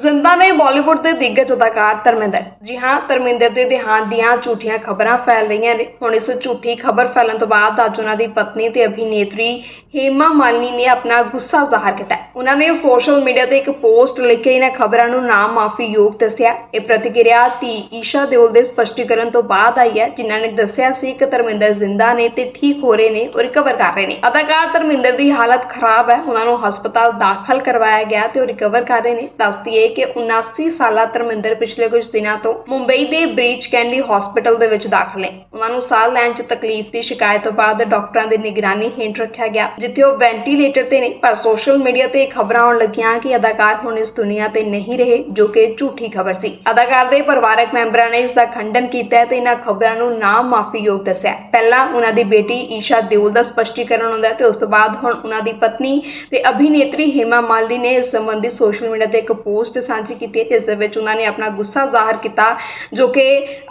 ਜ਼ਿੰਦਾ ਨੇ ਬਾਲੀਵੁੱਡ ਦੇ ਦਿੱਗਜ ਅਦਾਕਾਰ ਧਰਮਿੰਦਰ। ਜੀ ਹਾਂ, ਧਰਮਿੰਦਰ ਦੇ ਦੇਹਾਂਤ ਦੀਆਂ ਝੂਠੀਆਂ ਖਬਰਾਂ ਫੈਲ ਰਹੀਆਂ ਨੇ। ਹੁਣ ਇਸ ਝੂਠੀ ਖਬਰ ਫੈਲਣ ਤੋਂ ਬਾਅਦ ਅੱਜ ਉਹਨਾਂ ਦੀ ਪਤਨੀ ਤੇ ਅਭਿਨੇਤਰੀ ਹੇਮਾ ਮਾਲਿਨੀ ਨੇ ਆਪਣਾ ਗੁੱਸਾ ਜ਼ਾਹਰ ਕੀਤਾ ਉਹਨਾਂ ਨੇ ਸੋਸ਼ਲ ਮੀਡੀਆ ਤੇ ਇੱਕ ਪੋਸਟ ਲਿਖ ਕੇ ਇਹਨਾਂ ਖਬਰਾਂ ਨੂੰ ਨਾ ਮਾਫੀ ਯੋਗ ਦੱਸਿਆ। ਇਹ ਪ੍ਰਤੀਕਿਰਿਆ ਧੀ ਈਸ਼ਾ ਦਿਓਲ ਦੇ ਸਪਸ਼ਟੀਕਰਨ ਤੋਂ ਬਾਅਦ ਆਈ ਹੈ, ਜਿਨ੍ਹਾਂ ਨੇ ਦੱਸਿਆ ਸੀ ਕਿ ਧਰਮਿੰਦਰ ਜ਼ਿੰਦਾ ਨੇ ਤੇ ਠੀਕ ਹੋ ਰਹੇ ਨੇ ਉਹ ਰਿਕਵਰ ਕਰ ਰਹੇ ਨੇ। ਅਦਾਕਾਰ ਧਰਮਿੰਦਰ ਦੀ ਹਾਲਤ ਖਰਾਬ ਹੈ। ਉਹਨਾਂ ਨੂੰ ਹਸਪਤਾਲ ਦਾਖਲ ਕਰਵਾਇਆ ਗਿਆ ਤੇ ਉਹ ਰਿਕਵਰ ਕਰ ਰਹੇ ਨੇ। ਦੱਸਦੀ ਹੈ ਕਿ 79 ਸਾਲਾ ਧਰਮਿੰਦਰ ਪਿਛਲੇ ਕੁਝ ਦਿਨਾਂ ਤੋਂ ਮੁੰਬਈ ਦੇ ਬ੍ਰੀਚ ਕੈਂਡੀ ਹਸਪੀਟਲ ਦੇ ਵਿੱਚ ਦਾਖਲ ਨੇ। ਉਹਨਾਂ ਨੂੰ ਸਾਹ ਲੈਣ 'ਚ ਤਕਲੀਫ ਦੀ ਸ਼ਿਕਾਇਤ ਤੋਂ ਬਾਅਦ ਡਾਕਟਰਾਂ ਦੀ ਨਿਗਰਾਨੀ ਹੇਠ ਰੱਖਿਆ ਗਿਆ, ਜਿੱਥੇ ਉਹ ਵੈਂਟੀਲੇਟਰ ਤੇ ਨੇ, ਪਰ ਸੋਸ਼ਲ ਮੀਡੀਆ ਤੇ ਖਬਰਾਂ ਆਉਣ ਲੱਗੀਆਂ ਕਿ ਅਦਾਕਾਰ ਹੁਣ ਇਸ ਦੁਨੀਆ ਤੇ ਨਹੀਂ ਰਹੇ, ਜੋ ਕਿ ਝੂਠੀ ਖਬਰ ਸੀ। ਅਦਾਕਾਰ ਦੇ ਪਰਿਵਾਰਕ ਮੈਂਬਰਾਂ ਨੇ ਇਸ ਦਾ ਖੰਡਨ ਕੀਤਾ ਤੇ ਇਹਨਾਂ ਖਬਰਾਂ ਨੂੰ ਨਾ ਮਾਫੀਯੋਗ ਦੱਸਿਆ ਪਹਿਲਾਂ ਉਹਨਾਂ ਦੀ ਬੇਟੀ ਈਸ਼ਾ ਦਿਓਲ ਦਾ ਸਪਸ਼ਟੀਕਰਨ ਹੁੰਦਾ ਤੇ ਉਸ ਤੋਂ ਬਾਅਦ ਹੁਣ ਉਹਨਾਂ ਦੀ ਪਤਨੀ ਤੇ ਅਭਿਨੇਤਰੀ ਹੇਮਾ ਮਾਲੀ ਨੇ ਇਸ ਸੰਬੰਧੀ ਸੋਸ਼ਲ ਮੀਡੀਆ ਤੇ ਇੱਕ ਪੋਸਟ ਸਾਂਝੀ ਕੀਤੀ ਹੈ, ਜਿਸ ਦੇ ਵਿੱਚ ਉਹਨਾਂ ਨੇ ਆਪਣਾ ਗੁੱਸਾ ਜ਼ਾਹਰ ਕੀਤਾ ਜੋ ਕਿ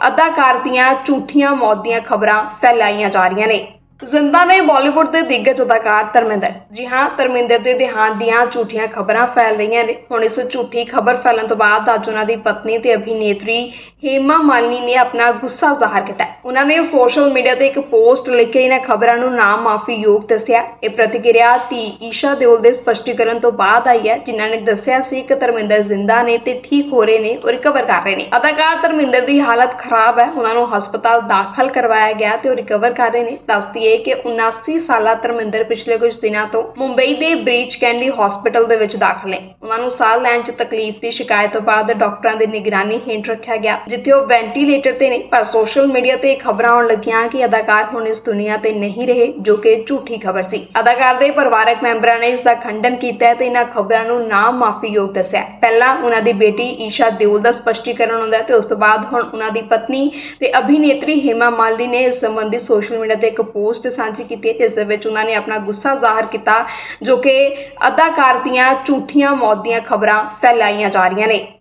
ਅਦਾਕਾਰ ਦੀਆਂ ਝੂਠੀਆਂ ਮੌਤ ਦੀਆਂ ਖਬਰਾਂ ਫੈਲਾਈਆਂ ਜਾ ਰਹੀਆਂ ਨੇ। ਜ਼ਿੰਦਾ ਨੇ ਬਾਲੀਵੁੱਡ ਦੇ ਦਿੱਗਜ ਅਦਾਕਾਰ ਧਰਮਿੰਦਰ। ਜੀ ਹਾਂ, ਧਰਮਿੰਦਰ ਦੇ ਦੇਹਾਂਤ ਦੀਆਂ ਝੂਠੀਆਂ ਖਬਰਾਂ ਫੈਲ ਰਹੀਆਂ ਨੇ। ਹੁਣ ਇਸ ਝੂਠੀ ਖਬਰ ਫੈਲਣ ਤੋਂ ਬਾਅਦ ਅੱਜ ਉਹਨਾਂ ਦੀ ਪਤਨੀ ਤੇ ਅਭਿਨੇਤਰੀ ਹੇਮਾ ਮਾਲਿਨੀ ਨੇ ਆਪਣਾ ਗੁੱਸਾ ਜ਼ਾਹਰ ਕੀਤਾ ਉਹਨਾਂ ਨੇ ਸੋਸ਼ਲ ਮੀਡੀਆ ਤੇ ਇੱਕ ਪੋਸਟ ਲਿਖ ਕੇ ਇਹਨਾਂ ਖਬਰਾਂ ਨੂੰ ਨਾ ਮਾਫੀ ਯੋਗ ਦੱਸਿਆ। ਇਹ ਪ੍ਰਤੀਕਿਰਿਆ ਧੀ ਈਸ਼ਾ ਦਿਓਲ ਦੇ ਸਪਸ਼ਟੀਕਰਨ ਤੋਂ ਬਾਅਦ ਆਈ ਹੈ, ਜਿਨ੍ਹਾਂ ਨੇ ਦੱਸਿਆ ਸੀ ਕਿ ਧਰਮਿੰਦਰ ਜ਼ਿੰਦਾ ਨੇ ਤੇ ਠੀਕ ਹੋ ਰਹੇ ਨੇ ਉਹ ਰਿਕਵਰ ਕਰ ਰਹੇ ਨੇ। ਅਦਾਕਾਰ ਧਰਮਿੰਦਰ ਦੀ ਹਾਲਤ ਖਰਾਬ ਹੈ। ਉਹਨਾਂ ਨੂੰ ਹਸਪਤਾਲ ਦਾਖਲ ਕਰਵਾਇਆ ਗਿਆ ਤੇ ਉਹ ਰਿਕਵਰ ਕਰ ਰਹੇ ਨੇ, ਦੱਸਦੀ ਹੈ ਕਿ 79 ਸਾਲਾ ਧਰਮਿੰਦਰ ਪਿਛਲੇ ਕੁਝ ਦਿਨਾਂ ਤੋਂ ਮੁੰਬਈ ਦੇ ਬ੍ਰੀਚ ਕੈਂਡੀ ਹਸਪੀਟਲ ਦੇ ਵਿੱਚ ਦਾਖਲ ਨੇ। ਉਹਨਾਂ ਨੂੰ ਸਾਹ ਲੈਣ 'ਚ ਤਕਲੀਫ ਦੀ ਸ਼ਿਕਾਇਤ ਤੋਂ ਬਾਅਦ ਡਾਕਟਰਾਂ ਦੀ ਨਿਗਰਾਨੀ ਹੇਠ ਰੱਖਿਆ ਗਿਆ, ਜਿੱਥੇ ਉਹ ਵੈਂਟੀਲੇਟਰ ਤੇ ਨੇ, ਪਰ ਸੋਸ਼ਲ ਮੀਡੀਆ ਤੇ ਖਬਰਾਂ ਆਉਣ ਲੱਗੀਆਂ ਕਿ ਅਦਾਕਾਰ ਹੁਣ ਇਸ ਦੁਨੀਆ ਤੇ ਨਹੀਂ ਰਹੇ, ਜੋ ਕਿ ਝੂਠੀ ਖਬਰ ਸੀ। ਅਦਾਕਾਰ ਦੇ ਪਰਿਵਾਰਕ ਮੈਂਬਰਾਂ ਨੇ ਇਸ ਦਾ ਖੰਡਨ ਕੀਤਾ ਤੇ ਇਹਨਾਂ ਖਬਰਾਂ ਨੂੰ ਨਾ ਮਾਫੀਯੋਗ ਦੱਸਿਆ ਪਹਿਲਾਂ ਉਹਨਾਂ ਦੀ ਬੇਟੀ ਈਸ਼ਾ ਦਿਓਲ ਦਾ ਸਪਸ਼ਟੀਕਰਨ ਹੁੰਦਾ ਹੈ ਤੇ ਉਸ ਤੋਂ ਬਾਅਦ ਹੁਣ ਉਹਨਾਂ ਦੀ ਪਤਨੀ ਤੇ ਅਭਿਨੇਤਰੀ ਹੇਮਾ ਮਾਲੀ ਨੇ ਇਸ ਸੰਬੰਧੀ ਸੋਸ਼ਲ ਮੀਡੀਆ ਤੇ ਇੱਕ ਪੋਸਟ ਪੋਸਟ ਸਾਂਝੀ ਕੀਤੀ ਹੈ ਜਿਸ ਦੇ ਵਿੱਚ ਉਹਨਾਂ ਨੇ ਆਪਣਾ ਗੁੱਸਾ ਜ਼ਾਹਰ ਕੀਤਾ ਜੋ ਕਿ ਅਦਾਕਾਰ ਦੀਆਂ ਝੂਠੀਆਂ ਮੌਤ ਦੀਆਂ ਖਬਰਾਂ ਫੈਲਾਈਆਂ ਜਾ ਰਹੀਆਂ ਨੇ।